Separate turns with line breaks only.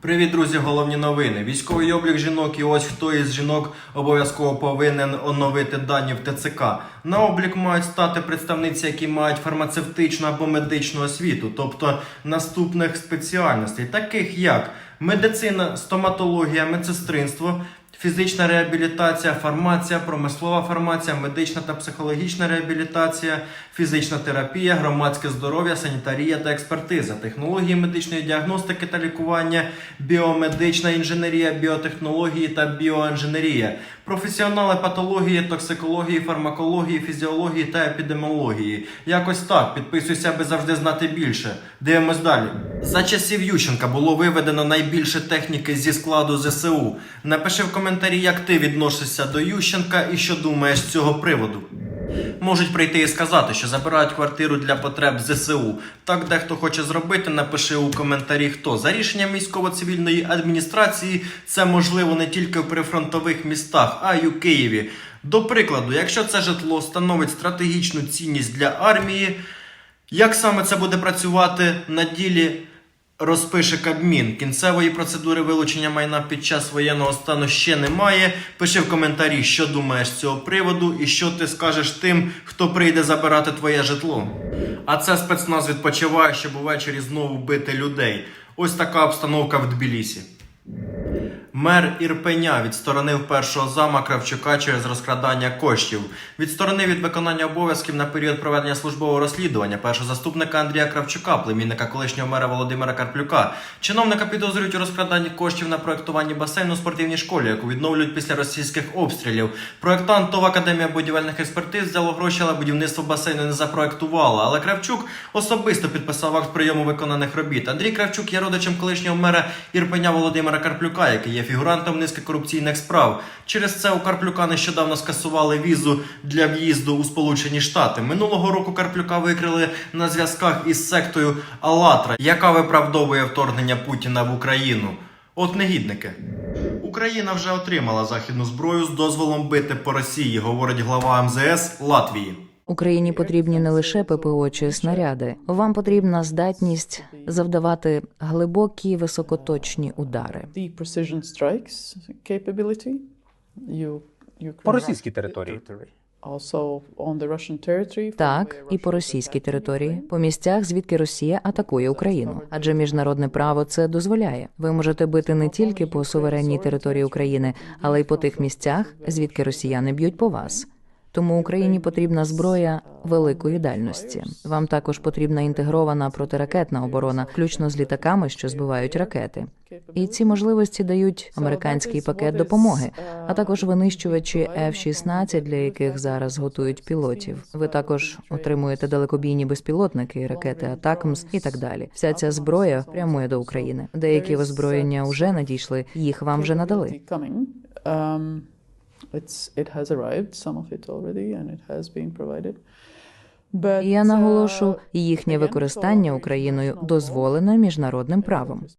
Привіт, друзі! Головні новини. Військовий облік жінок і ось хто із жінок обов'язково повинен оновити дані в ТЦК. На облік мають стати представниці, які мають фармацевтичну або медичну освіту, тобто наступних спеціальностей, таких як медицина, стоматологія, медсестринство. Фізична реабілітація, фармація, промислова фармація, медична та психологічна реабілітація, фізична терапія, громадське здоров'я, санітарія та експертиза, технології медичної діагностики та лікування, біомедична інженерія, біотехнології та біоінженерія, професіонали патології, токсикології, фармакології, фізіології та епідеміології. Якось так. Підписуйся, аби завжди знати більше. Дивимось далі. За часів Ющенка було виведено найбільше техніки зі складу ЗСУ. Напиши в коментарі, як ти відносишся до Ющенка і що думаєш з цього приводу. Можуть прийти і сказати, що забирають квартиру для потреб ЗСУ. Так дехто хоче зробити, напиши у коментарі хто. За рішенням військово-цивільної адміністрації це можливо не тільки в прифронтових містах, а й у Києві. До прикладу, якщо це житло становить стратегічну цінність для армії, як саме це буде працювати на ділі? Розпише Кабмін. Кінцевої процедури вилучення майна під час воєнного стану ще немає. Пиши в коментарі, що думаєш з цього приводу, і що ти скажеш тим, хто прийде забирати твоє житло. А це спецназ відпочиває, щоб увечері знову бити людей. Ось така обстановка в Тбілісі. Мер Ірпеня відсторонив першого зама Кравчука через розкрадання коштів. Відсторонив від виконання обов'язків на період проведення службового розслідування першого заступника Андрія Кравчука, племінника колишнього мера Володимира Карплюка. Чиновника підозрюють у розкраданні коштів на проектуванні басейну у спортивній школі, яку відновлюють після російських обстрілів. Проектант ТОВ Академія будівельних експертиз взяло гроші, але будівництво басейну не запроектувало. Але Кравчук особисто підписав акт прийому виконаних робіт. Андрій Кравчук є родичем колишнього мера Ірпеня Володимира Карплюка, який є фігурантом низки корупційних справ. Через це у Карплюка нещодавно скасували візу для в'їзду у Сполучені Штати. Минулого року Карплюка викрили на зв'язках із сектою Алатра, яка виправдовує вторгнення Путіна в Україну. От негідники. Україна вже отримала західну зброю з дозволом бити по Росії, говорить глава МЗС Латвії.
Україні потрібні не лише ППО чи снаряди. Вам потрібна здатність завдавати глибокі високоточні удари.
По російській території.
Так, і по російській території, по місцях, звідки Росія атакує Україну, адже міжнародне право це дозволяє. Ви можете бити не тільки по суверенній території України, але й по тих місцях, звідки росіяни б'ють по вас. Тому Україні потрібна зброя великої дальності. Вам також потрібна інтегрована протиракетна оборона, включно з літаками, що збивають ракети. І ці можливості дають американський пакет допомоги, а також винищувачі F-16, для яких зараз готують пілотів. Ви також отримуєте далекобійні безпілотники, ракети Атакмс і так далі. Вся ця зброя прямує до України. Деякі озброєння вже надійшли, їх вам вже надали.
Um, it's, it has arrived, some of it already, and it has been provided. But,
Я
uh,
наголошу, їхнє використання Україною дозволене міжнародним правом.